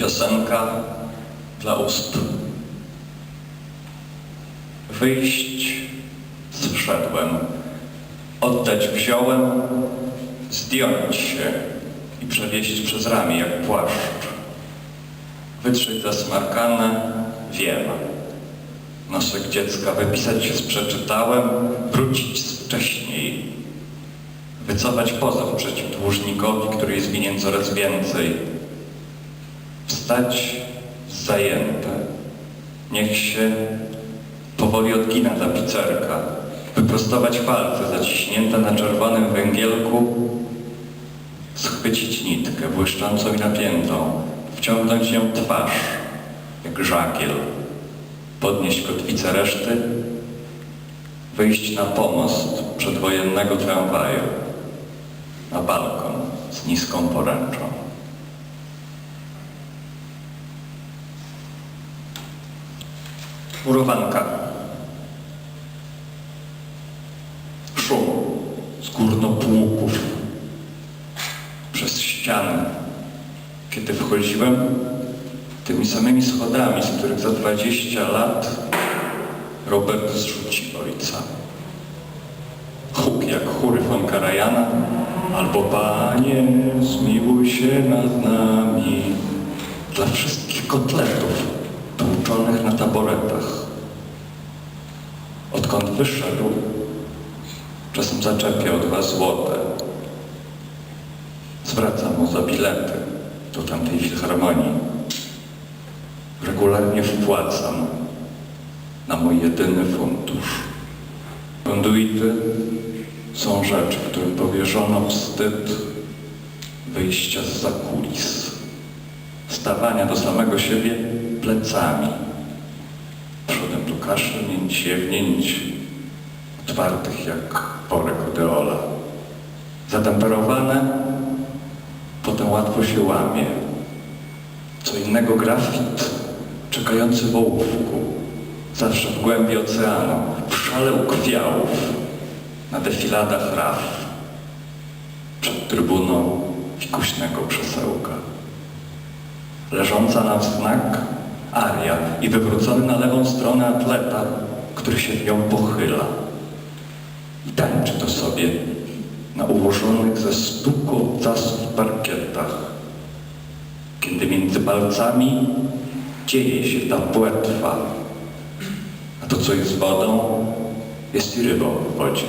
Piosenka dla ust. Wyjść zszedłem, oddać wziąłem, zdjąć się i przewieźć przez ramię jak płaszcz. Wytrzeć zasmarkane wiem. Nosek dziecka wypisać się z przeczytałem, wrócić z wcześniej. Wycofać pozew przeciw dłużnikowi, który jest winien coraz więcej. Wstać zajęte. Niech się powoli odgina ta pizzerka. Wyprostować palce zaciśnięte na czerwonym węgielku. Schwycić nitkę błyszczącą i napiętą. Wciągnąć ją twarz, jak żagiel. Podnieść kotwicę reszty. Wyjść na pomost przedwojennego tramwaju. Na balkon z niską poręczą. Murowanka. Szum z górnopłuków przez ściany. Kiedy wchodziłem tymi samymi schodami, z których za 20 lat Robert zrzucił ojca. Huk jak chóry von Karajana, albo Panie, zmiłuj się nad nami. Dla wszystkich kotletów taboretach. Odkąd wyszedł, czasem zaczepiał dwa złote. Zwracam mu za bilety do tamtej filharmonii. Regularnie wpłacam na mój jedyny fundusz. Konduity są rzeczy, którym powierzono wstyd wyjścia z zakulis, stawania do samego siebie plecami, kaszlnięć, siewnięć, otwartych jak porek odeola. Zatemperowane, potem łatwo się łamie. Co innego grafit czekający w ołówku, zawsze w głębi oceanu, w szale ukwiałów, na defiladach raf, przed trybuną fikuśnego krzesełka. Leżąca na wznak aria i wywrócony na lewą stronę atleta, który się w nią pochyla i tańczy to sobie na ułożonych ze stuku zasów parkietach, kiedy między palcami dzieje się ta płetwa, a to, co jest wodą, jest i rybą w wodzie.